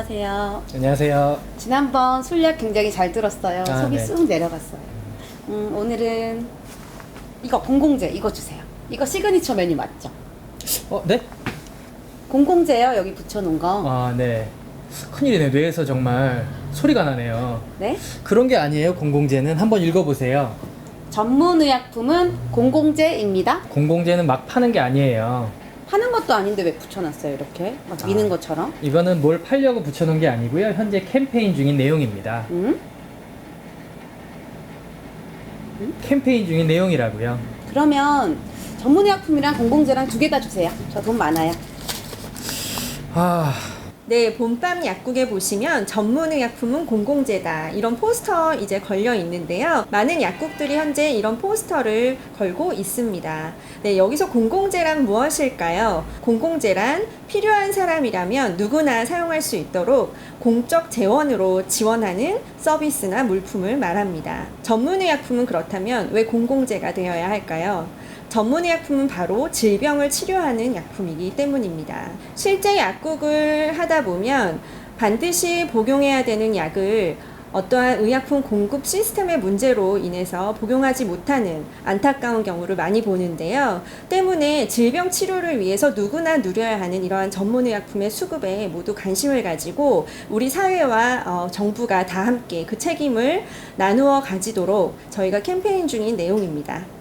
안녕하세요. 안녕하세요. 지난번 술약 굉장히 잘 들었어요. 아, 속이 네. 쑥 내려갔어요. 음, 오늘은 이거 공공재 이거 주세요. 이거 시그니처 메뉴 맞죠? 어, 네? 공공재요 여기 붙여놓은 거. 아, 네. 큰일이네. 뇌에서 정말 소리가 나네요. 네. 그런 게 아니에요. 공공재는 한번 읽어보세요. 전문 의약품은 공공재입니다. 공공재는 막 파는 게 아니에요. 것도 아닌데 왜 붙여놨어요 이렇게 막 미는 아. 것처럼? 이거는 뭘 팔려고 붙여놓은 게 아니고요. 현재 캠페인 중인 내용입니다. 음? 캠페인 중인 내용이라고요. 그러면 전문 의약품이랑 공공재랑 두 개 다 주세요. 저 돈 많아요. 아, 네, 봄밤 약국에 보시면 전문 의약품은 공공재다. 이런 포스터 이제 걸려 있는데요. 많은 약국들이 현재 이런 포스터를 걸고 있습니다. 네, 여기서 공공재란 무엇일까요? 공공재란 필요한 사람이라면 누구나 사용할 수 있도록 공적 재원으로 지원하는 서비스나 물품을 말합니다. 전문 의약품은 그렇다면 왜 공공재가 되어야 할까요? 전문 의약품은 바로 질병을 치료하는 약품이기 때문입니다. 실제 약국을 하다 보면 반드시 복용해야 되는 약을 어떠한 의약품 공급 시스템의 문제로 인해서 복용하지 못하는 안타까운 경우를 많이 보는데요. 때문에 질병 치료를 위해서 누구나 누려야 하는 이러한 전문 의약품의 수급에 모두 관심을 가지고 우리 사회와 어, 정부가 다 함께 그 책임을 나누어 가지도록 저희가 캠페인 중인 내용입니다.